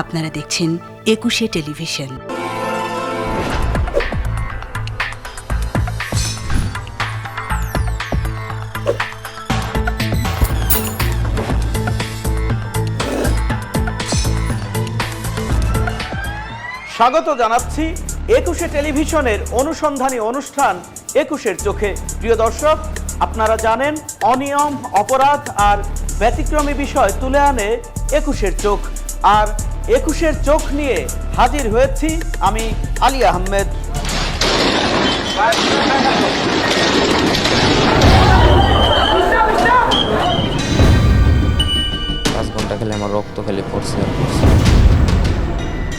আপনারা দেখছেন একুশে টেলিভিশন। স্বাগত জানাচ্ছি একুশে টেলিভিশনের অনুসন্ধানী অনুষ্ঠান একুশের চোখে। প্রিয় দর্শক, আপনারা জানেন, অনিয়ম, অপরাধ আর ব্যতিক্রমী বিষয় তুলে আনে একুশের চোখ। আর একুশের চোখ নিয়ে হাজির হয়েছি আমি আলী আহমেদ। পাঁচ ঘণ্টা খেলে আমার রক্ত খালি পড়ছে।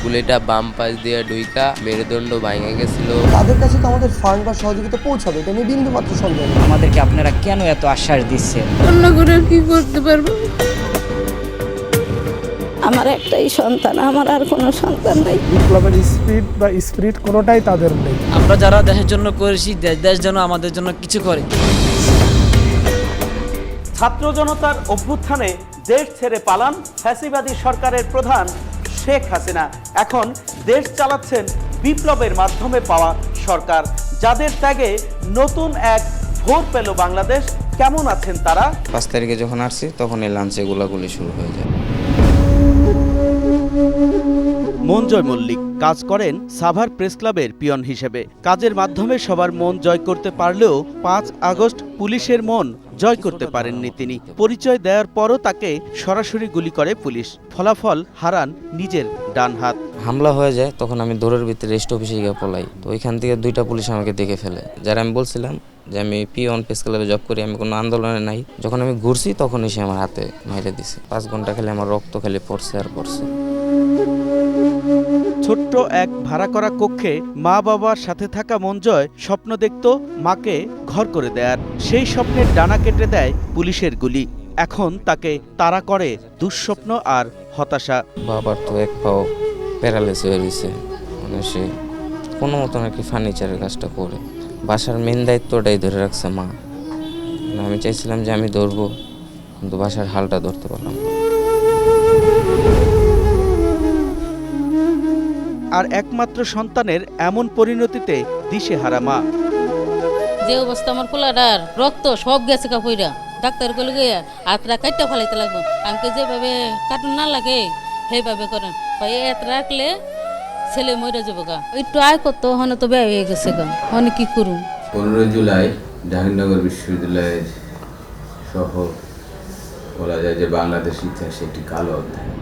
গুলিটা বাম পাশ দিয়ে ডুইকা মেরুদণ্ড ভাঙে গেছিল। তাদের কাছে তো আমাদের ফান্ড বা সহযোগিতা পৌঁছাবে এটা নিয়ে বিন্দু মাত্র সন্দেহ আমাদেরকে আপনারা কেন এত আশ্বাস দিচ্ছেন? অন্য করে আর কি করতে পারব? আমার একটাই সন্তান আমার আর কোনো সন্তান নাই। বিপ্লবের স্পিড বা স্পিরিট কোনোটাই তাদের নেই। আমরা যারা দেশের জন্য করেছি দেশ দেশ যেন আমাদের জন্য কিছু করে। ছাত্র জনতার অভ্যুত্থানে দেশ ছেড়ে পালান ফ্যাসিবাদী সরকারের প্রধান শেখ হাসিনা। এখন দেশ চালাচ্ছেন বিপ্লবের মাধ্যমে পাওয়া সরকার। যাদের ত্যাগে নতুন এক ভোর পেল বাংলাদেশ। কেমন আছেন তারা? পাঁচ তারিখে যখন আসছি তখন এই লাঞ্চে গোলাগুলি শুরু হয়ে যায়। মনজয় মল্লিক কাজ করেন সাভার প্রেস ক্লাবের পিয়ন হিসেবে। কাজের মাধ্যমে সবার মন জয় করতে পারলেও পাঁচ আগস্ট পুলিশের মন জয় করতে পারেননি তিনি। পরিচয় দেওয়ার পরও তাকে সরাসরি গুলি করে পুলিশ। ফলাফল হারান নিজের ডান হাত। হামলা হয়ে যায়, তখন আমি দৌড়ের ভিতরে রেস্ট অফিসে গিয়ে পলাই। তো ওইখান থেকে দুইটা পুলিশ আমাকে দেখে ফেলে। যারা আমি বলছিলাম যে আমি পি অন প্রেস ক্লাবে জব করি, আমি কোনো আন্দোলনে নাই। যখন আমি ঘুরছি তখন এসে আমার হাতে মেরে দিছে। পাঁচ ঘণ্টা খেলে আমার রক্ত খেলে পড়ছে আর পড়ছে। ছোট্ট এক ভাড়া করা কক্ষে মা বাবার সাথে থাকা মঞ্জয় স্বপ্ন দেখত মাকে ঘর করে দেয়ার। সেই স্বপ্নের ডানা কেটে দেয় পুলিশের গুলি। এখন তাকে তাড়া করে দুঃস্বপ্ন আর হতাশা। বাবার তো এক পাও প্যারালাইস হয়ে গেছে। মানে সে কোনো মতন নাকি ফার্নিচারের কাজটা করে। বাসার মেন দায়িত্বটাই ধরে রাখছে মা। মানে আমি চাইছিলাম যে আমি ধরবো, কিন্তু বাসার হালটা ধরতে পারলাম না। আর একমাত্র সন্তানের এমন পরিণতিতে দিশেহারা মা। যে অবস্থা আমার পোলাডার রক্ত সব গেছে কাপড়া ডাক্তার গেলে গিয়ে আত্রা কাটটা ফেলাইতে লাগবো। আমাকে যেভাবে কাটুন না লাগে সেইভাবে করেন। ভাই এত রাখলে ছেলে মরে যাব গা। একটু আয় করতো হনে তো ব্যয় হয়ে গেছে গা। হনে কি করুন পনেরোই জুলাই জাহাঙ্গীরনগর বিশ্ববিদ্যালয়ের সহ বলা যায় যে বাংলাদেশ ইতিহাসে একটি কালো অধ্যায়।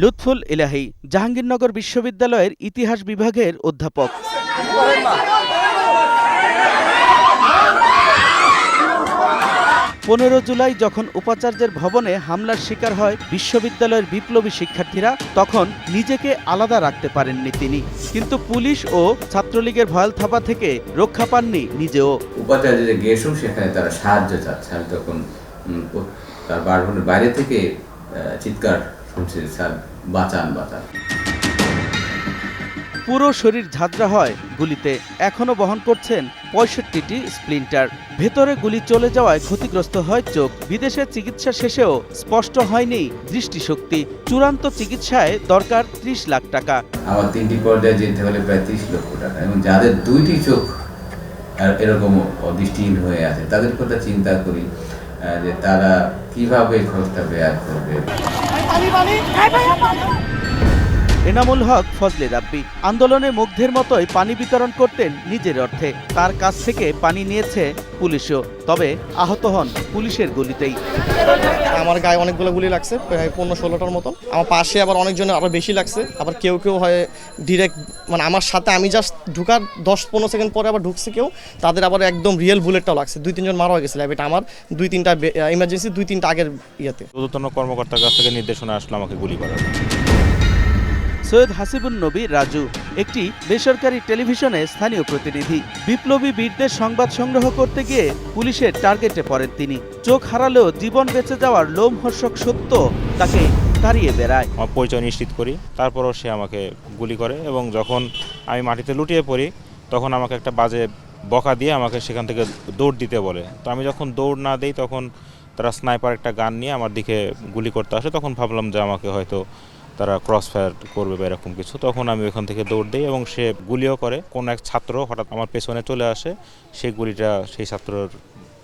লুৎফুল ইলাহি, জাহাঙ্গীরনগর বিশ্ববিদ্যালয়ের ইতিহাস বিভাগের অধ্যাপক। পনেরো জুলাই যখন উপাচার্যের ভবনে হামলার শিকার হয় বিশ্ববিদ্যালয়ের বিপ্লবী শিক্ষার্থীরা, তখন নিজেকে আলাদা রাখতে পারেননি তিনি। কিন্তু পুলিশ ও ছাত্রলীগের ভয়াল থাপা থেকে রক্ষা পাননি নিজেও। সেখানে তারা সাহায্য চাচ্ছে। আমি তখন তার বারভনের বাইরে থেকে চিৎকার শুনছি স্যার বাঁচান বাঁচান। পুরো শরীর ঝাঁঝরা হয় গুলিতে। এখনও বহন করছেন পঁয়ষট্টিটি স্প্লিন্টার। ভেতরে গুলি চলে যাওয়ায় ক্ষতিগ্রস্ত হয় চোখ। বিদেশে চিকিৎসা শেষেও স্পষ্ট হয়নি দৃষ্টিশক্তি। চূড়ান্ত চিকিৎসায় দরকার ত্রিশ লাখ টাকা। আমার তিনটি পর্যায়ে যেতে হলে প্রায় ত্রিশ লক্ষ টাকা। এবং যাদের দুইটি চোখ এরকম দৃষ্টিহীন হয়ে আছে তাদের কথা চিন্তা করি। যে তারা কীভাবে খরচটা ব্যয় করবে এনামুল হক ফজলে রাব্বি। আন্দোলনে মুগ্ধের মতোই পানি বিতরণ করতেন নিজের অর্থে। তার কাছ থেকে পানি নিয়েছে পুলিশও। তবে আহত হন পুলিশের গুলিতেই। আমার গায়ে অনেকগুলো গুলি লাগছে প্রায় পনেরো ষোলোটার মতন। আমার পাশে আবার অনেকজনের আরও বেশি লাগছে। আবার কেউ কেউ হয় ডিরেক্ট মানে আমার সাথে আমি জাস্ট ঢুকার দশ পনেরো সেকেন্ড পরে আবার ঢুকছে কেউ তাদের আবার একদম রিয়েল বুলেটটাও লাগছে। দুই তিনজন মারা হয়ে গেছিল এটা আমার দুই তিনটা ইমার্জেন্সি দুই তিনটা আগের ইয়েতে। ঊর্ধ্বতন কর্মকর্তার কাছ থেকে নির্দেশনা আসলো আমাকে গুলি করার। সৈয়দ হাসিবুন নবী রাজু, একটি বেসরকারি টেলিভিশনে স্থানীয় প্রতিনিধি। বিপ্লবী বীরদের সংবাদ সংগ্রহ করতে গিয়ে পুলিশের টার্গেটে পড়েন তিনি। চোখ হারালেও জীবন বেঁচে যাওয়ার লোমহর্ষক সত্য তাকে তাড়িয়ে বেড়ায়। আমার পরিচয় নিশ্চিত করি, তারপরও সে আমাকে গুলি করে এবং যখন আমি মাটিতে লুটিয়ে পড়ি, তখন আমাকে একটা বাজে বকা দিয়ে আমাকে সেখান থেকে দৌড় দিতে বলে। তো আমি যখন দৌড় না দিই, তখন তারা স্নাইপার একটা গান নিয়ে আমার দিকে গুলি করতে আসে, তখন ভাবলাম যে আমাকে হয়তো তারা ক্রস ফায়ার করবে বা এরকম কিছু তখন আমি ওখান থেকে দৌড় দিই এবং সে গুলিও করে। কোনো এক ছাত্র হঠাৎ আমার পেছনে চলে আসে সেই গুলিটা সেই ছাত্রর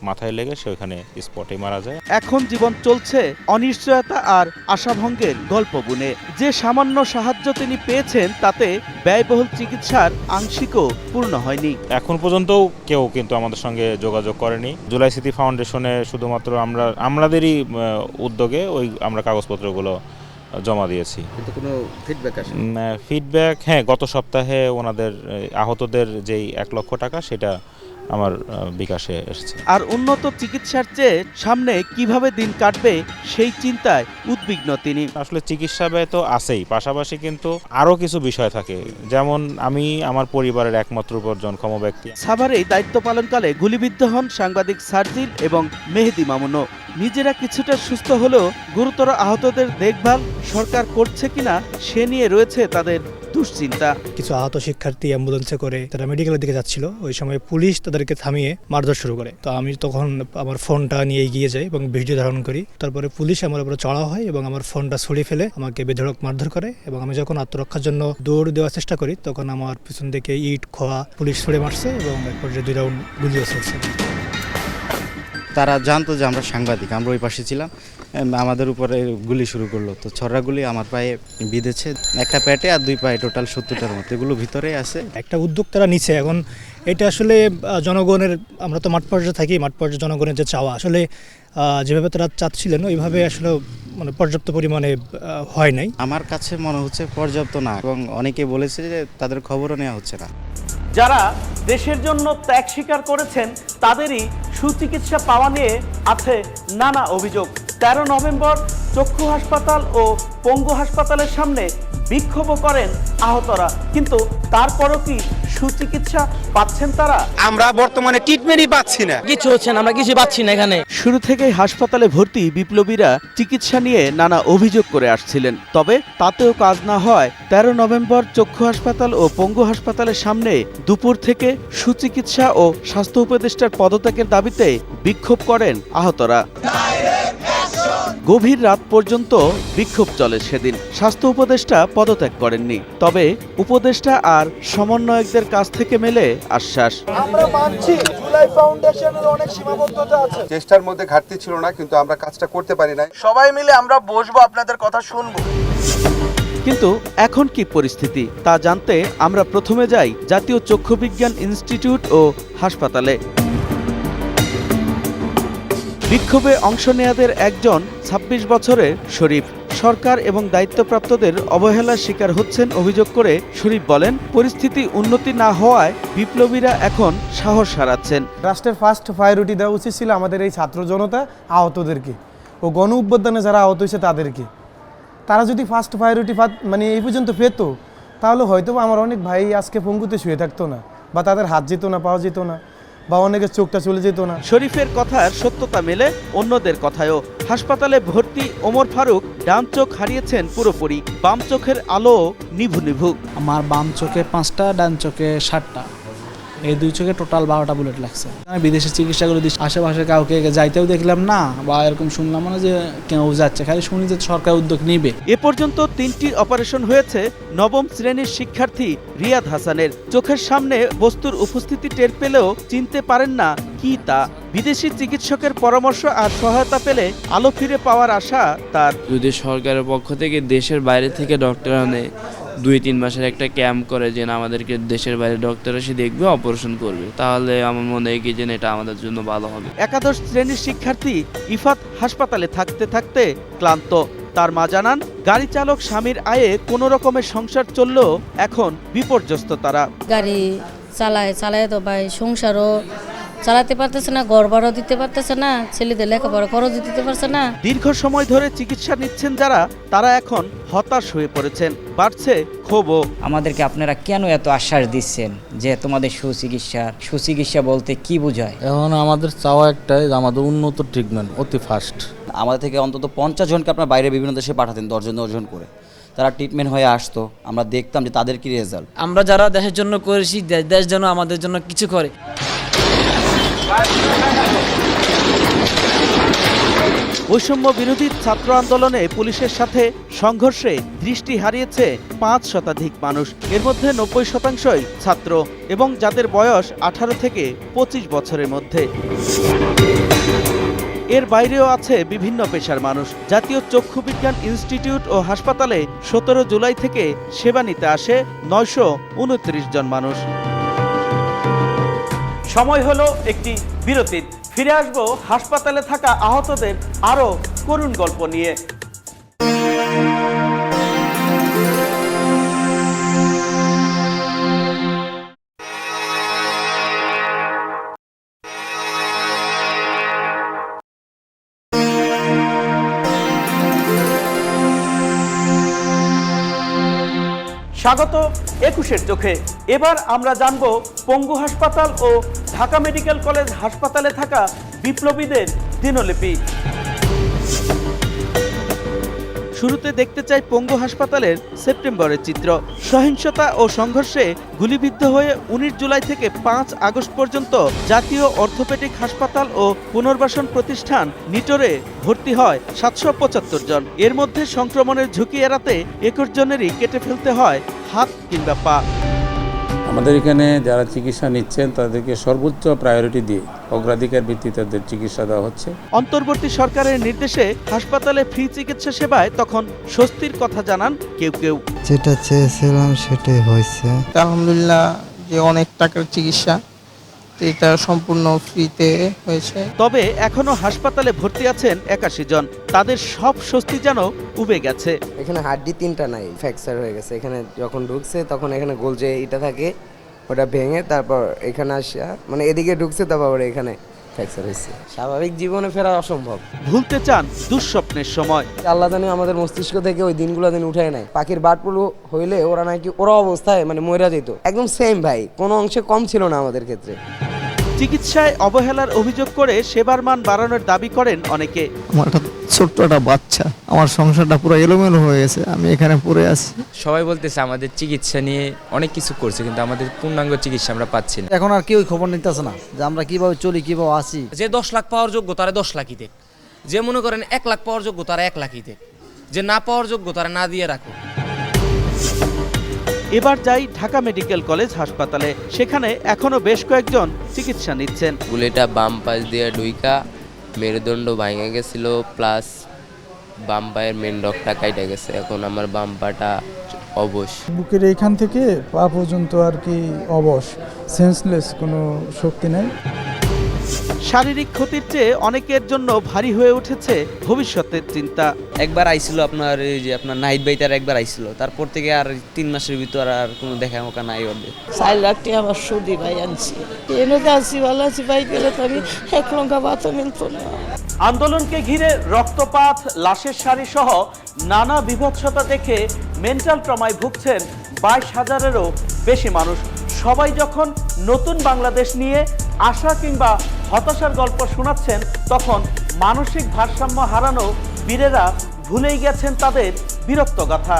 মাথায় লেগে সে ওখানে স্পটে মারা যায়। এখন জীবন চলছে অনিশ্চয়তা আর আশাভঙ্গের গল্প বুনে যে সামান্য সাহায্য তিনি পেয়েছেন তাতে ব্যয়বহুল চিকিৎসার আংশিকও পূর্ণ হয়নি। এখন পর্যন্তও কেউ কিন্তু আমাদের সঙ্গে যোগাযোগ করেনি। জুলাই স্মৃতি ফাউন্ডেশনে শুধুমাত্র আমরা আমাদেরই উদ্যোগে ওই আমরা কাগজপত্রগুলো জমা দিয়েছি। কিন্তু কোনো ফিডব্যাক আসে ফিডব্যাক হ্যাঁ গত সপ্তাহে ওনাদের আহতদের যেই এক লক্ষ টাকা সেটা আমার বিকাশে এসেছে। আর উন্নত চিকিৎসার চেয়ে সামনে কীভাবে দিন কাটবে সেই চিন্তায় উদ্বিগ্ন তিনি। আসলে চিকিৎসা ব্যয় তো আছেই পাশাপাশি কিন্তু আরও কিছু বিষয় থাকে। যেমন আমি আমার পরিবারের একমাত্র উপার্জনক্ষম ব্যক্তি। সাভারেই দায়িত্ব পালনকালে গুলিবিদ্ধ হন সাংবাদিক সার্জিল এবং মেহেদি মামুনও। নিজেরা কিছুটা সুস্থ হলেও গুরুতর আহতদের দেখভাল সরকার করছে কিনা সে নিয়ে রয়েছে তাদের দুশ্চিন্তা। কিছু আহত শিক্ষার্থী অ্যাম্বুলেন্সে করে তারা মেডিকেলের দিকে যাচ্ছিল। ওই সময় পুলিশ তাদেরকে থামিয়ে মারধর শুরু করে। তো আমি তখন আমার ফোনটা নিয়ে এগিয়ে যাই এবং ভিডিও ধারণ করি। তারপরে পুলিশ আমার উপরে চড়া হয় এবং আমার ফোনটা ছড়িয়ে ফেলে আমাকে বেধড়ক মারধর করে এবং আমি যখন আত্মরক্ষার জন্য দৌড় দেওয়ার চেষ্টা করি তখন আমার পিছন থেকে ইট খোয়া পুলিশ ছড়ে মারছে এবং এক পর্যায়ে দুই রাউন্ড গুলিও ছড়ছে। তারা জানতো যে আমরা সাংবাদিক আমরা ওই পাশে ছিলাম। আমাদের উপরে গুলি শুরু করল। তো ছড়া গুলি আমার পায়ে বিঁধেছে একটা প্যাটে আর দুই পায়ে টোটাল সত্তরটার মতো এগুলো ভিতরে আছে। একটা উদ্যোগ তারা নিচ্ছে এখন এটা আসলে জনগণের আমরা তো মাঠ পর্যায়ে থাকি মাঠ পর্যায়ে জনগণের যে চাওয়া আসলে যেভাবে তারা চাচ্ছিলেন ওইভাবে আসলে মানে পর্যাপ্ত পরিমাণে হয় নাই। আমার কাছে মনে হচ্ছে পর্যাপ্ত না এবং অনেকে বলেছে যে তাদের খবরও নেওয়া হচ্ছে না। যারা দেশের জন্য ত্যাগ স্বীকার করেছেন, তাদেরই সুচিকিৎসা পাওয়া নিয়ে আছে নানা অভিযোগ। তেরো নভেম্বর চক্ষু হাসপাতাল ও পঙ্গু হাসপাতালের সামনে বিক্ষোভও করেন আহতরা। কিন্তু তারপরও কি সুচিকিৎসা পাচ্ছেন তারা? আমরা বর্তমানে ট্রিটমেন্টই পাচ্ছি না। কিছু হচ্ছে না আমরা কিছু পাচ্ছি না এখানে। শুরু থেকেই হাসপাতালে ভর্তি বিপ্লবীরা চিকিৎসা নিয়ে নানা অভিযোগ করে আসছিলেন। তবে তাতেও কাজ না হয়। তেরো নভেম্বর চক্ষু হাসপাতাল ও পঙ্গু হাসপাতালের সামনে দুপুর থেকে সুচিকিৎসা ও স্বাস্থ্য উপদেষ্টার পদত্যাগের দাবিতে বিক্ষোভ করেন আহতরা। গভীর রাত পর্যন্ত বিক্ষোভ চলে সেদিন। স্বাস্থ্য উপদেষ্টা পদত্যাগ করেননি। তবে উপদেষ্টা আর সমন্বয়কদের কাছ থেকে মেলে আশ্বাস। আমরা মানছি অনেক সীমাবদ্ধ চেষ্টার মধ্যে ঘাটতি ছিল না কিন্তু আমরা কাজটা করতে পারি নাই। সবাই মিলে আমরা বসবো আপনাদের কথা শুনব। কিন্তু এখন কি পরিস্থিতি তা জানতে আমরা প্রথমে যাই জাতীয় চক্ষু বিজ্ঞান ইনস্টিটিউট ও হাসপাতালে। বিক্ষোভে অংশ নেয়াদের একজন ২৬ বছরের শরীফ। সরকার এবং দায়িত্বপ্রাপ্তদের অবহেলার শিকার হচ্ছেন অভিযোগ করে শরীফ বলেন, পরিস্থিতি উন্নতি না হওয়ায় বিপ্লবীরা এখন সাহস হারাচ্ছেন। রাষ্ট্রের ফার্স্ট প্রায়োরিটি দেওয়া উচিত ছিল আমাদের এই ছাত্র জনতা, আহতদেরকে ও গণ উদ্বোধনে যারা আহত হয়েছে তাদেরকে। তারা যদি ফার্স্ট প্রায়োরিটি মানে এই পর্যন্ত পেত, তাহলে হয়তো আমার অনেক ভাই আজকে পঙ্গুতে শুয়ে থাকতো না বা তাদের হাত যেত না পাওয়া যেত না। বা অনেকের চোখটা চলে যেত না। শরীফের কথার সত্যতা মেলে অন্যদের কথায়ও। হাসপাতালে ভর্তি ওমর ফারুক ডান চোখ হারিয়েছেন পুরোপুরি। বাম চোখের আলো নিভু নিভু। আমার বাম চোখে পাঁচটা ডান চোখে ষাটটা এই দুই চোখে টোটাল বারোটা বুলেট লাগছে। আমি বিদেশে চিকিৎসা করে দিচ্ছি আশেপাশে কাউকে যাইতেও দেখলাম না বা এরকম শুনলাম না যে কেউ যাচ্ছে খালি শুনি যে সরকার উদ্যোগ নিবে। এ পর্যন্ত তিনটি অপারেশন হয়েছে নবম শ্রেণির শিক্ষার্থী রিয়াদ হাসানের। চোখের সামনে বস্তুর উপস্থিতি টের পেলেও চিনতে পারেন না কি তা। বিদেশি চিকিৎসকের পরামর্শ আর সহায়তা পেলে আলো ফিরে পাওয়ার আশা তার। যদি সরকারের পক্ষ থেকে দেশের বাইরে থেকে ডক্টর আনে দুই তিন মাসের একটা ক্যাম্প করে যে না আমাদেরকে দেশের বাইরে ডক্টর এসে দেখবে অপারেশন করবে। তাহলে আমার মনে হয় কি যে এটা আমাদের জন্য ভালো হবে। একাদশ শ্রেণির শিক্ষার্থী ইফাত হাসপাতালে থাকতে থাকতে ক্লান্ত। তার মা জানান গাড়ি চালক স্বামীর আয়ে কোনো রকমের সংসার চললেও এখন বিপর্যস্ত তারা। গাড়ি চালায় চালায় তো ভাই সংসারও চালাতে পারতেছে না ঘর ভাড়াও দিতে পারতেছে না ছেলেদের লেখাপড়া খরচ দিতে পারছে না। দীর্ঘ সময় ধরে চিকিৎসা নিচ্ছেন যারা তারা এখন হতাশ হয়ে পড়েছেন। বাড়ছে ক্ষোভও। আমাদেরকে আপনারা কেন এত আশ্বাস দিচ্ছেন যে তোমাদের সুচিকিৎসা? সুচিকিৎসা বলতে কি বোঝায়? এখন আমাদের চাওয়া একটাই যে আমাদের উন্নত ট্রিটমেন্ট অতি ফাস্ট আমাদের থেকে অন্তত পঞ্চাশ জনকে আপনার বাইরে বিভিন্ন দেশে পাঠাতেন দশজন দশজন করে। তারা ট্রিটমেন্ট হয়ে আসতো আমরা দেখতাম যে তাদের কি রেজাল্ট আমরা যারা দেশের জন্য করেছি দেশ দেশ যেন আমাদের জন্য কিছু করে। বৈষম্য বিরোধী ছাত্র আন্দোলনে পুলিশের সাথে সংঘর্ষে দৃষ্টি হারিয়েছে পাঁচ শতাধিক মানুষ। এর মধ্যে নব্বই শতাংশই ছাত্র এবং যাদের বয়স আঠারো থেকে পঁচিশ বছরের মধ্যে। এর বাইরেও আছে বিভিন্ন পেশার মানুষ। জাতীয় চক্ষু বিজ্ঞান ইনস্টিটিউট ও হাসপাতালে সতেরো জুলাই থেকে সেবা নিতে আসে নয়শো উনত্রিশ জন মানুষ। সময় হলো একটি বিরতির ফিরে আসব হাসপাতালে থাকা আহতদের আরও করুণ গল্প নিয়ে। স্বাগত একুশের চোখে। এবার আমরা জানব পঙ্গু হাসপাতাল ও ঢাকা মেডিকেল কলেজ হাসপাতালে থাকা বিপ্লবীদের দিনলিপি। শুরুতে দেখতে চাই পঙ্গু হাসপাতালের সেপ্টেম্বরের চিত্র। সহিংসতা ও সংঘর্ষে গুলিবিদ্ধ হয়ে উনিশ জুলাই থেকে পাঁচ আগস্ট পর্যন্ত জাতীয় অর্থোপেডিক হাসপাতাল ও পুনর্বাসন প্রতিষ্ঠান নিটোরে ভর্তি হয় সাতশো পঁচাত্তর জন। এর মধ্যে সংক্রমণের ঝুঁকি এড়াতে একুশ জনেরই কেটে ফেলতে হয় হাত কিংবা পা। আমাদের এখানে যারা চিকিৎসা নিচ্ছেন তাদেরকে সর্বোচ্চ প্রায়োরিটি দিয়ে অগ্রাধিকার ভিত্তিতে তাদের চিকিৎসা দেওয়া হচ্ছে। অন্তর্বর্তী সরকারের নির্দেশে হাসপাতালে ফ্রি চিকিৎসা সেবায় তখন স্বস্তির কথা জানান কেউ কেউ। যেটা চেয়েছিলাম সেটাই হয়েছে। আলহামদুলিল্লাহ যে অনেক টাকার চিকিৎসা এটা সম্পূর্ণ ফ্রিতে হয়েছে। তবে এখনও হাসপাতালে ভর্তি আছেন একাশি জন। তাদের সব স্বস্তি যেন উবে গেছে। এখানে হাড্ডি তিনটা নাই ফ্র্যাকচার হয়ে গেছে। এখানে যখন ঢুকছে তখন এখানে গোল যে ইটা থাকে ওটা ভেঙে তারপর এখানে আসা মানে এদিকে ঢুকছে তারপর এখানে ফ্র্যাকচার হয়েছে। স্বাভাবিক জীবনে ফেরা অসম্ভব। ভুলতে চান দুঃস্বপ্নের সময়। আল্লাহ জানে আমাদের মস্তিষ্ক থেকে ওই দিনগুলো দিন উঠে নেয় পাখির বাটপুলু হইলে ওরা নাকি ওরা অবস্থায় মানে মরে যেত একদম সেম ভাই কোনো অংশে কম ছিল না আমাদের ক্ষেত্রে। চিকিৎসায় অবহেলার অভিযোগ করে সেবার মান বাড়ানোর দাবি করেন অনেকে। আমার একটা ছোট্ট একটা বাচ্চা আমার সংসারটা পুরো এলোমেলো হয়ে গেছে আমি এখানে পড়ে আছি। সবাই বলতেছে আমাদের চিকিৎসা নিয়ে অনেক কিছু করছে কিন্তু আমাদের পূর্ণাঙ্গ চিকিৎসা আমরা পাচ্ছি না। এখন আর কেউ খবর নিতেছে না যে আমরা কীভাবে চলি কীভাবে আসি যে দশ লাখ পাওয়ার যোগ্য তারা দশ লাখই দেখ। যে মনে করেন এক লাখ পাওয়ার যোগ্য তারা এক লাখই দেখ। যে না পাওয়ার যোগ্য তারা না দিয়ে রাখো এবার যাই ঢাকা মেডিকেল কলেজ হাসপাতালে। সেখানে এখনও বেশ কয়েকজন চিকিৎসা নিচ্ছেন। গুলিটা বাম পাশ দিয়ে ডুইকা মেরুদণ্ড ভাঙে গেছিল প্লাস বাম পায়ের মেন ডকটা কাইটা গেছে। এখন আমার বাম পাটা অবশ। বুকের এইখান থেকে পা পর্যন্ত আর কি অবশ। সেন্সলেস কোনো শক্তি নেই। শারীরিক ক্ষতির চেয়ে অনেকের জন্য ভারী হয়ে উঠেছে ভবিষ্যতের চিন্তা। একবার আইছিল আপনার এই যে আপনার নাইট বাইটার একবার আইছিল তারপর থেকে আর তিন মাসের ভিতর আর কোনো দেখা মোকা নাই ওদের। চার লাখ টাকা আমার সুদি ভাই আনছি। এনে আছি ভালো আছি ভাই গেলে তো আমি এক লঙ্কা ভাতও মিলতো না। আন্দোলনকে ঘিরে রক্তপাত লাশের সারি সহ নানা বিভৎসতা দেখে মেন্টাল ট্রমায় ভুগছেন বাইশ হাজারেরও বেশি মানুষ। সবাই যখন নতুন বাংলাদেশ নিয়ে আশা কিংবা হতাশার গল্প শোনাচ্ছেন, তখন মানসিক ভারসাম্য হারানো বীরেরা ভুলেই গেছেন তাদের বীরত্ব গাথা।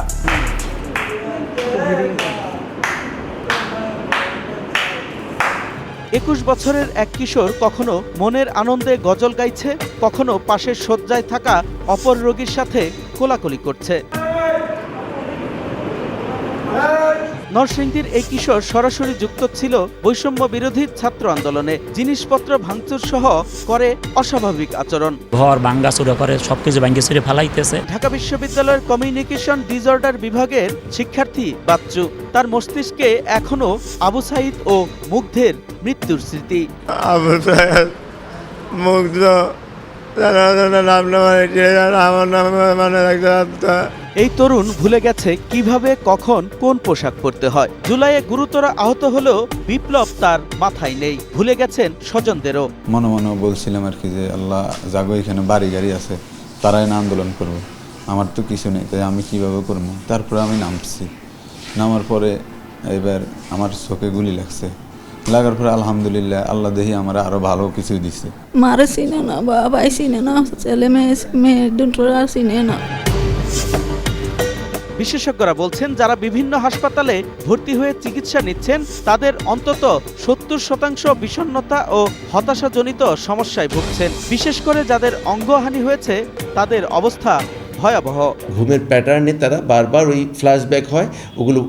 একুশ বছরের এক কিশোর কখনো মনের আনন্দে গজল গাইছে, কখনো পাশের শয্যায় থাকা অপর রোগীর সাথে কোলাকুলি করছে। নরসিংদীর এই কিশোর সরাসরি যুক্ত ছিল বৈষম্য বিরোধী ছাত্র আন্দোলনে। জিনিসপত্র ভাঙচুর সহ করে অস্বাভাবিক আচরণ। ঘর ভাঙ্গা চুরা করে সব কিছু ভাঙ্গে চুরে ফেলাইতেছে। ঢাকা বিশ্ববিদ্যালয়ের কমিউনিকেশন ডিসঅর্ডার বিভাগের শিক্ষার্থী বাচ্চু। তার মস্তিষ্কে এখনও আবু সাইদ ও মুগ্ধের মৃত্যুর স্মৃতি। মুগ্ধ নাম আমার নাম মানে এই তরুণ ভুলে গেছে কীভাবে কখন কোন পোশাক পরতে হয়। জুলাইয়ে গুরুতর আহত হলেও বিপ্লব তার মাথায় নেই। ভুলে গেছেন স্বজনদেরও। মনে মনে বলছিলাম আর কি যে আল্লাহ জাগো এখানে বাড়ি গাড়ি আছে তারাই না আন্দোলন করবে। আমার তো কিছু নেই তাই আমি কীভাবে করব? তারপরে আমি নামছি। নামার পরে এবার আমার চোখে গুলি লাগছে। লাগার পরে আলহামদুলিল্লাহ আল্লাহ দেখি আমার আরও ভালো কিছু দিছে। মারে চিনে না বাবাই চিনে না ছেলে মেয়ে মেয়ে দুটো আর চিনে না। বিশেষজ্ঞরা বলছেন যারা বিভিন্ন হাসপাতালে ভর্তি হয়ে চিকিৎসা নিচ্ছেন তাদের অন্তত সত্তর শতাংশ বিষণ্ণতা ও হতাশাজনিত সমস্যায় ভুগছেন। বিশেষ করে যাদের অঙ্গহানি হয়েছে তাদের অবস্থা ভয়াবহ। ঘুমের প্যাটার্নে তারা বারবার ওই ফ্ল্যাশব্যাক হয় ওগুলো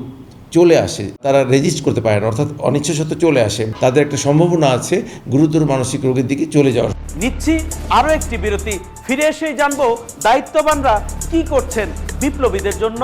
চলে আসে। তারা রেজিস্ট করতে পারে না অর্থাৎ অনিচ্ছা সত্ত্বে চলে আসে। তাদের একটা সম্ভাবনা আছে গুরুতর মানসিক রোগের দিকে চলে যাওয়ার। নিচ্ছি আরও একটি বিরতি। ফিরে এসেই জানব দায়িত্ববানরা কি করছেন বিপ্লবীদের জন্য।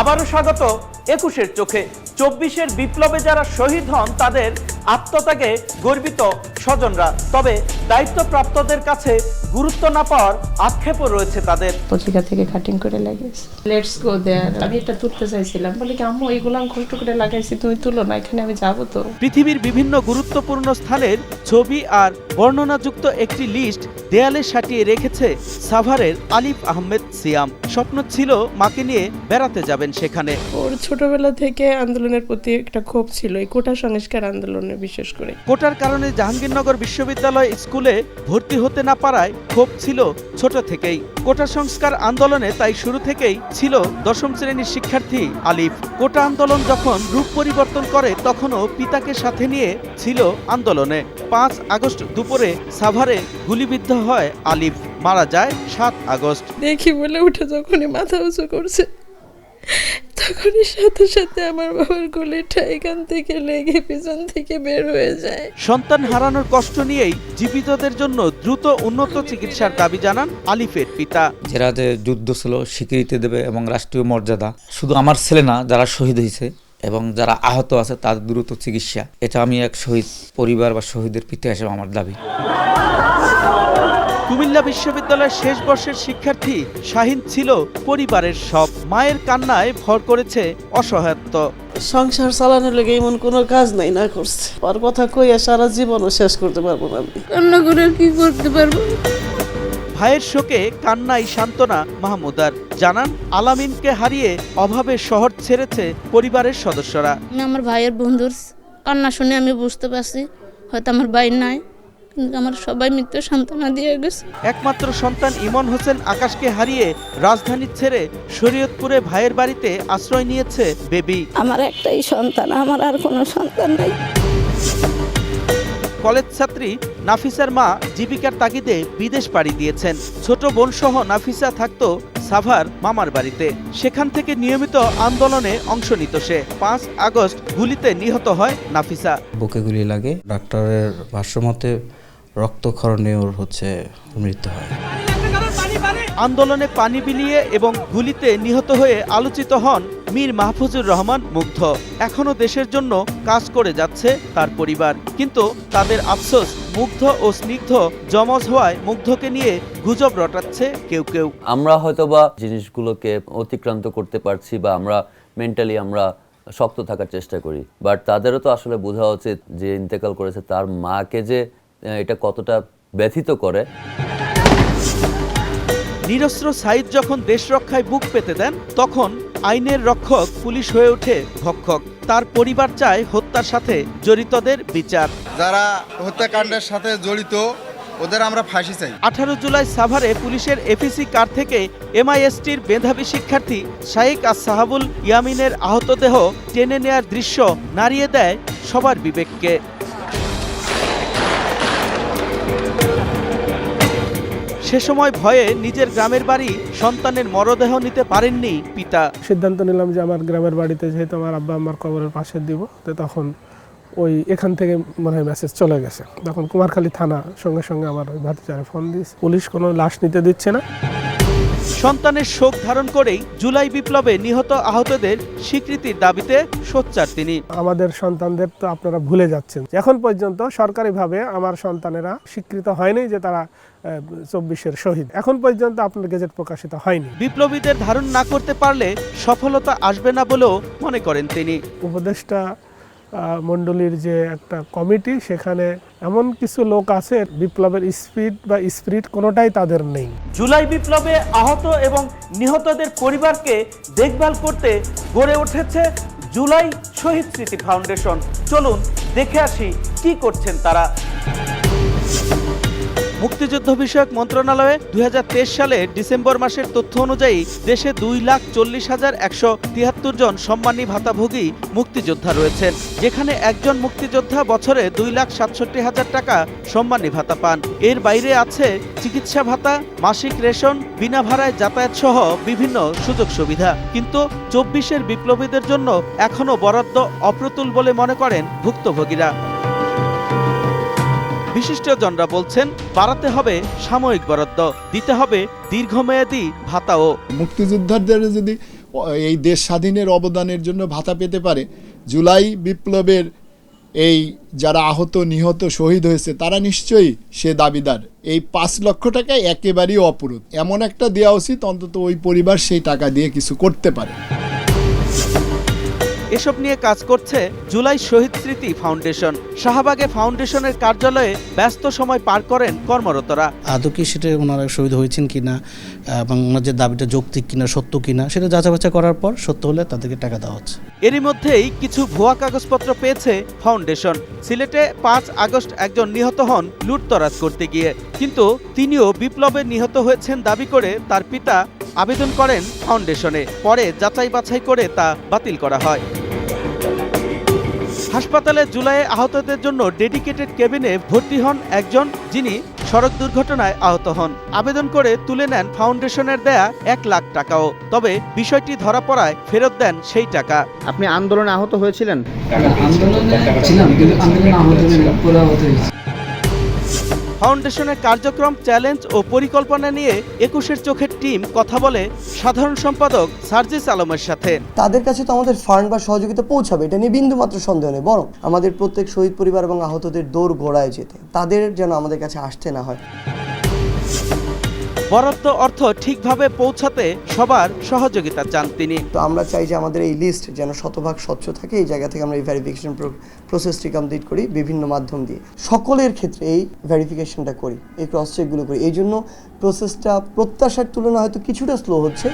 আবারও স্বাগত একুশের চোখে। চব্বিশের বিপ্লবে যারা শহীদ হন তাদের আত্মত্যাগে গর্বিত স্বজনরা। তবে দায়িত্বপ্রাপ্তদের কাছে গুরুত্ব না পাওয়ার আক্ষেপও রয়েছে তাদের। পত্রিকা থেকে কাটিং করে লাগিয়েছি লেটস গো দেয়ার আমি এটা তুলতে চাইছিলাম। বলে কি আম্মু এইগুলো আমি কষ্ট করে লাগাইছি তুমি তুলো না এখানে আমি যাব তো। পৃথিবীর বিভিন্ন গুরুত্বপূর্ণ স্থানের ছবি আর বর্ণনাযুক্ত একটি লিস্ট দেয়ালে সাটিয়ে রেখেছে সাভারের আলিফ আহমেদ সিয়াম। স্বপ্ন ছিল মাকে নিয়ে বেড়াতে যাবেন সেখানে। ওর ছোটবেলা থেকে আন্দোলনের প্রতি একটা ক্ষোভ ছিল এই কোটা সংস্কার আন্দোলনে বিশেষ করে। কোটার কারণে জাহাঙ্গীরনগর বিশ্ববিদ্যালয় স্কুলে ভর্তি হতে না পারায় ক্ষোভ ছিল ছোট থেকেই। কোটা সংস্কার আন্দোলনে তাই শুরু থেকেই ছিল দশম শ্রেণির শিক্ষার্থী আলিফ। কোটা আন্দোলন যখন রূপ পরিবর্তন করে তখনও পিতাকে সাথে নিয়ে ছিল আন্দোলনে। পাঁচ আগস্ট দুপুরে সাভারে গুলিবিদ্ধ হয় আলিফ মারা যায় সাত আগস্ট। দেখি বলে উঠে যখনই মাথা উঁচু করছে। তখনই সাথে সাথে আমার বাবার গুলিটা এখান থেকে লেগে পিছন থেকে বের হয়ে যায়। সন্তান হারানোর কষ্ট নিয়েই জীবিতদের জন্য দ্রুত উন্নত চিকিৎসার দাবি জানান আলিফের পিতা। যারা যে যুদ্ধ ছিল স্বীকৃতি দেবে এবং রাষ্ট্রীয় মর্যাদা। শুধু আমার ছেলে না যারা শহীদ হয়েছে এবং যারা আহত আছে তাদের দ্রুত চিকিৎসা। এটা আমি এক শহীদ পরিবার বা শহীদের পিতা হিসেবে আমার দাবি। কুমিল্লা বিশ্ববিদ্যালয়ের শেষ বর্ষের শিক্ষার্থী শাহিন ছিল পরিবারের সব। মায়ের কান্নায় ভর করেছে অসহায়ত্ব। সংসার চালানোর লেগে এমন কোনো কাজ নাই না করছে। ওর কথা কইয়া সারা জীবনও শেষ করতে পারব না আমি। কান্না করে কি করতে পারব? ভাইয়ের শোকে কান্নাই সান্ত্বনা মাহমুদার। জানান আলামিনকে হারিয়ে অভাবে শহর ছেড়েছে পরিবারের সদস্যরা। আমি আমার ভাইয়ের বন্ধুর কান্না শুনে আমি বুঝতে পারছি হয়তো আমার ভাই নাই। আমার সবাই মৃত্যু সান্ত্বনা দিয়ে গেছে। একমাত্র সন্তান ইমন হোসেন আকাশকে হারিয়ে রাজধানী ছেড়ে শরীয়তপুরে ভাইয়ের বাড়িতে আশ্রয় নিয়েছে বেবি। আমার একটাই সন্তান আমার আর কোনো সন্তান নাই। কলেজ ছাত্রী নাফিসার মা জীবিকার তাগিদে বিদেশ পাড়ি দিয়েছেন। ছোট বোন সহ নাফিসা থাকতো সাভার মামার বাড়িতে। সেখান থেকে নিয়মিত আন্দোলনে অংশ নিত সে। পাঁচ আগস্ট গুলিতে নিহত হয় নাফিসা। বুকে গুলি লাগে। ডাক্তারের ভাষ্যমতে রক্তক্ষরণে ওর হচ্ছে মৃত্যু হয়। আন্দোলনে পানি বিলিয়ে এবং গুলিতে নিহত হয়ে আলোচিত হন মীর মাহফুজুর রহমান মুগ্ধ। এখনও দেশের জন্য কাজ করে যাচ্ছে তার পরিবার। কিন্তু তাদের আফসোস মুগ্ধ ও স্নিগ্ধ জমজ হওয়ায় মুগ্ধকে নিয়ে গুজব রটাচ্ছে কেউ কেউ। আমরা হয়তোবা জিনিসগুলোকে অতিক্রান্ত করতে পারছি বা আমরা মেন্টালি আমরা শক্ত থাকার চেষ্টা করি। বাট তাদেরও তো আসলে বোঝা উচিত যে ইন্তেকাল করেছে তার মাকে যে এটা কতটা ব্যথিত করে? নিরস্ত্র সাইদ যখন দেশ রক্ষায় বুক পেতে দেন তখন আইনের রক্ষক পুলিশ হয়ে ওঠে ভক্ষক তার পরিবার চায় হত্যার সাথে জড়িতদের বিচার। যারা হত্যাকাণ্ডের সাথে জড়িত ওদের আমরা ফাঁসি চাই। আঠারো জুলাই সাভারে পুলিশের এফিসি কার থেকে এমআইএসটির মেধাবী শিক্ষার্থী শাইক আস সাহাবুল ইয়ামিনের আহত দেহ টেনে নেয়ার দৃশ্য নাড়িয়ে দেয় সবার বিবেককে। সে সময় ভয়ে নিজের গ্রামের বাড়ি সন্তানের মরদেহ নিতে পারেননি পিতা। সিদ্ধান্ত নিলাম যে আমার গ্রামের বাড়িতে যেহেতু আমার আব্বা আমার কবরের পাশে দিব তো তখন ওই এখান থেকে মনে হয় মেসেজ চলে গেছে। তখন কুমারখালী থানা সঙ্গে সঙ্গে আমার ওই ভাতিজারে ফোন দিয়েছে। পুলিশ কোনো লাশ নিতে দিচ্ছে না। সন্তানের শোক ধারণ করেই জুলাই বিপ্লবে নিহত আহতদের স্বীকৃতির দাবিতে সোচ্চার তিনি। আমাদের সন্তানদের তো আপনারা ভুলে যাচ্ছেন। এখন পর্যন্ত সরকারিভাবে আমার সন্তানেরা স্বীকৃত হয়নি যে তারা চব্বিশের শহীদ। এখন পর্যন্ত আপনার গেজেট প্রকাশিত হয়নি। বিপ্লবীদের ধারণ না করতে পারলে সফলতা আসবে না বলেও মনে করেন তিনি। উপদেষ্টা মণ্ডলীর যে একটা কমিটি সেখানে এমন কিছু লোক আছে বিপ্লবের স্পিড বা স্পিরিট কোনোটাই তাদের নেই। জুলাই বিপ্লবে আহত এবং নিহতদের পরিবারকে দেখভাল করতে গড়ে উঠেছে জুলাই শহীদ স্মৃতি ফাউন্ডেশন। চলুন দেখে আসি কি করছেন তারা। মুক্তিযুদ্ধ বিষয়ক মন্ত্রণালয়ে দুই হাজার তেইশ সালে ডিসেম্বর মাসের তথ্য অনুযায়ী দেশে দুই লাখ চল্লিশ হাজার একশো তিয়াত্তর জন সম্মানী ভাতাভোগী মুক্তিযোদ্ধা রয়েছেন, যেখানে একজন মুক্তিযোদ্ধা বছরে দুই লাখ সাতষট্টি হাজার টাকা সম্মানী ভাতা পান। এর বাইরে আছে চিকিৎসা ভাতা, মাসিক রেশন, বিনা ভাড়ায় যাতায়াত সহ বিভিন্ন সুযোগ সুবিধা। কিন্তু চব্বিশের বিপ্লবীদের জন্য এখনও বরাদ্দ অপ্রতুল বলে মনে করেন ভুক্তভোগীরা। বিশিষ্টজনরা বলছেন, বাড়াতে হবে সাময়িক বরাদ্দ, দিতে হবে দীর্ঘমেয়াদী ভাতাও। মুক্তিযোদ্ধাদের যদি এই দেশ স্বাধীনের অবদানের জন্য ভাতা পেতে পারে, জুলাই বিপ্লবের এই যারা আহত, নিহত, শহীদ হয়েছে, তারা নিশ্চয়ই সে দাবিদার। এই পাঁচ লক্ষ টাকা একেবারেই অপরূপ। এমন একটা দেওয়া উচিত, অন্তত ওই পরিবার সেই টাকা দিয়ে কিছু করতে পারে। এসব নিয়ে কাজ করছে জুলাই শহীদ স্মৃতি ফাউন্ডেশন। শাহবাগে ফাউন্ডেশনের কার্যালয়ে ব্যস্ত সময় পার করেন কর্মরতরা। আদৌ কি সেটা ওনারা শহীদ হয়েছেন কিনা এবং ওনার যে দাবিটা যৌক্তিক কিনা সত্য কিনা সেটা যাচাই বাছাই করার পর সত্য হলে তাদেরকে টাকা দেওয়া হচ্ছে। এরই মধ্যেই কিছু ভুয়া কাগজপত্র পেয়েছে ফাউন্ডেশন। সিলেটে পাঁচ আগস্ট একজন নিহত হন লুটতরাজ করতে গিয়ে। কিন্তু তিনিও বিপ্লবে নিহত হয়েছেন দাবি করে তার পিতা আবেদন করেন ফাউন্ডেশনে। পরে যাচাই বাছাই করে তা বাতিল করা হয়। হাসপাতালে জুলাইয়ে আহতদের জন্য ডেডিকেটেড কেবিনে ভর্তি হন একজন যিনি সড়ক দুর্ঘটনায় আহত হন। আবেদন করে তুলে নেন ফাউন্ডেশনের দেয়া এক লাখ টাকাও। তবে বিষয়টি ধরা পড়ায় ফেরত দেন সেই টাকা। আপনি আন্দোলনে আহত হয়েছিলেন? ফাউন্ডেশনের কার্যক্রম, চ্যালেঞ্জ ও পরিকল্পনা নিয়ে একুশের চোখের টিম কথা বলে সাধারণ সম্পাদক সার্জিস আলমের সাথে। তাদের কাছে তো আমাদের ফান্ড বা সহযোগিতা পৌঁছাবে, এটা নিয়ে বিন্দু মাত্র সন্দেহ নেই, বরং আমাদের প্রত্যেক শহীদ পরিবার এবং আহতদের দৌড় গোড়ায় যেতে, তাদের যেন আমাদের কাছে আসতে না হয়। বরাদ্দ অর্থ ঠিকভাবে পৌঁছাতে সবার সহযোগিতা চান তিনি। তো আমরা চাই যে আমাদের এই লিস্ট যেন শতভাগ স্বচ্ছ থাকে, এই জায়গা থেকে আমরা এই ভেরিফিকেশন প্রসেসটি কমপ্লিট করি বিভিন্ন মাধ্যম দিয়ে। সকলের ক্ষেত্রে এই ভেরিফিকেশনটা করি, এই ক্রস চেকগুলো করি। এই জন্য প্রসেসটা প্রত্যাশার তুলনায় হয়তো কিছুটা স্লো হচ্ছে।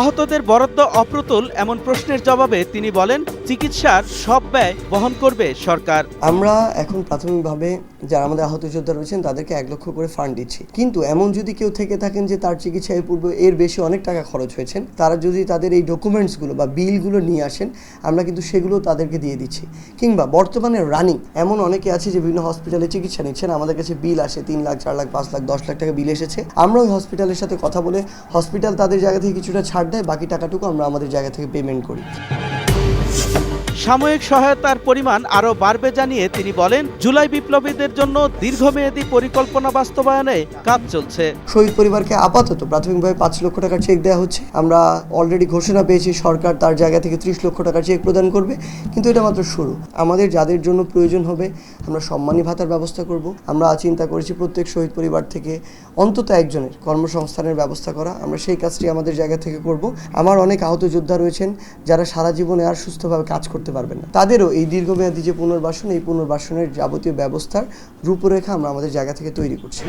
আহতদের বরাদ্দ অপ্রতুল এমন প্রশ্নের জবাবে তিনি বলেন, চিকিৎসার সব ব্যয় বহন করবে সরকার। আমরা এখন প্রাথমিকভাবে যারা আমাদের আহত যোদ্ধা রয়েছেন, তাদেরকে এক লক্ষ করে ফান্ড দিচ্ছি। কিন্তু এমন যদি কেউ থেকে থাকেন যে তার চিকিৎসায় পূর্বে এর বেশি অনেক টাকা খরচ হয়েছেন, তারা যদি তাদের এই ডকুমেন্টসগুলো বা বিলগুলো নিয়ে আসেন, আমরা কিন্তু সেগুলো তাদেরকে দিয়ে দিচ্ছি। কিংবা বর্তমানে রানিং এমন অনেকে আছে যে বিভিন্ন হসপিটালে চিকিৎসা নিচ্ছেন, আমাদের কাছে বিল আসে তিন লাখ, চার লাখ, পাঁচ লাখ, দশ লাখ টাকা বিল এসেছে। আমরা ওই হসপিটালের সাথে কথা বলে হসপিটাল তাদের জায়গা থেকে কিছুটা ছাড় দেয় বাকি টাকাটুকু আমরা আমাদের জায়গা থেকে পেমেন্ট করি। সাময়িক সহায়তার পরিমাণ আরও বাড়বে জানিয়ে তিনি বলেন, জুলাই বিপ্লবীদের জন্য দীর্ঘমেয়াদী পরিকল্পনা বাস্তবায়নে কাজ চলছে। শহীদ পরিবারকে আপাতত প্রাথমিকভাবে পাঁচ লক্ষ টাকার চেক দেওয়া হচ্ছে। আমরা অলরেডি ঘোষণা পেয়েছি, সরকার তার জায়গা থেকে ত্রিশ লক্ষ টাকার চেক প্রদান করবে। কিন্তু এটা মাত্র শুরু। আমাদের যাদের জন্য প্রয়োজন হবে, আমরা সম্মানী ভাতার ব্যবস্থা করব। আমরা চিন্তা করেছি প্রত্যেক শহীদ পরিবার থেকে অন্তত একজনের কর্মসংস্থানের ব্যবস্থা করা। আমরা সেই কাজটি আমাদের জায়গা থেকে করব। আমার অনেক আহত যোদ্ধা রয়েছেন, যারা সারা জীবনে আর সুস্থভাবে কাজ করতে পারবেন না। তাদেরও এই দীর্ঘমেয়াদী যে পুনর্বাসন এই পুনর্বাসনের যাবতীয় ব্যবস্থার রূপরেখা আমরা আমাদের জায়গা থেকে তৈরি করছি।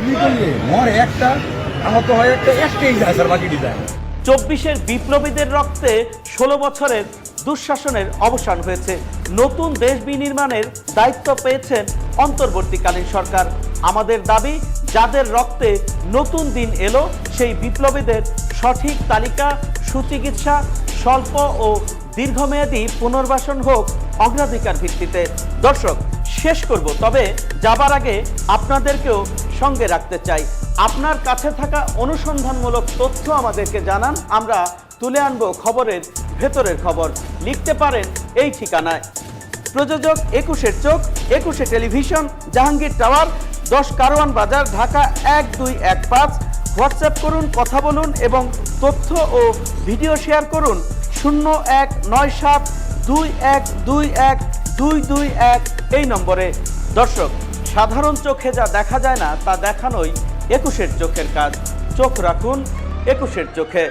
চব্বিশের বিপ্লবীদের রক্তে ষোলো বছরের দুঃশাসনের অবসান হয়েছে। নতুন দেশ বিনির্মাণের দায়িত্ব পেয়েছেন অন্তর্বর্তীকালীন সরকার। আমাদের দাবি যাদের রক্তে নতুন দিন এলো সেই বিপ্লবীদের সঠিক তালিকা সুচিকিৎসা স্বল্প ও দীর্ঘমেয়াদী পুনর্বাসন হোক অগ্রাধিকার ভিত্তিতে। দর্শক, শেষ করব, তবে যাবার আগে আপনাদেরকেও সঙ্গে রাখতে চাই। আপনার কাছে থাকা অনুসন্ধানমূলক তথ্য আমাদেরকে জানান, আমরা তুলে আনব খবরের ভেতরের খবর। লিখতে পারেন এই ঠিকানায়। প্রযোজক একুশের চোখ, একুশে টেলিভিশন, জাহাঙ্গীর টাওয়ার, দশ কারওয়ান বাজার, ঢাকা এক দুই এক পাঁচ। হোয়াটসঅ্যাপ করুন, কথা বলুন এবং তথ্য ও ভিডিও শেয়ার করুন শূন্য এক নয় সাত দুই এক দুই এক দুই দুই এক এই নম্বরে। দর্শক, সাধারণ চোখে যা দেখা যায় না, তা দেখানোই একুশের চোখের কাজ। চোখ রাখুন একুশের চোখে।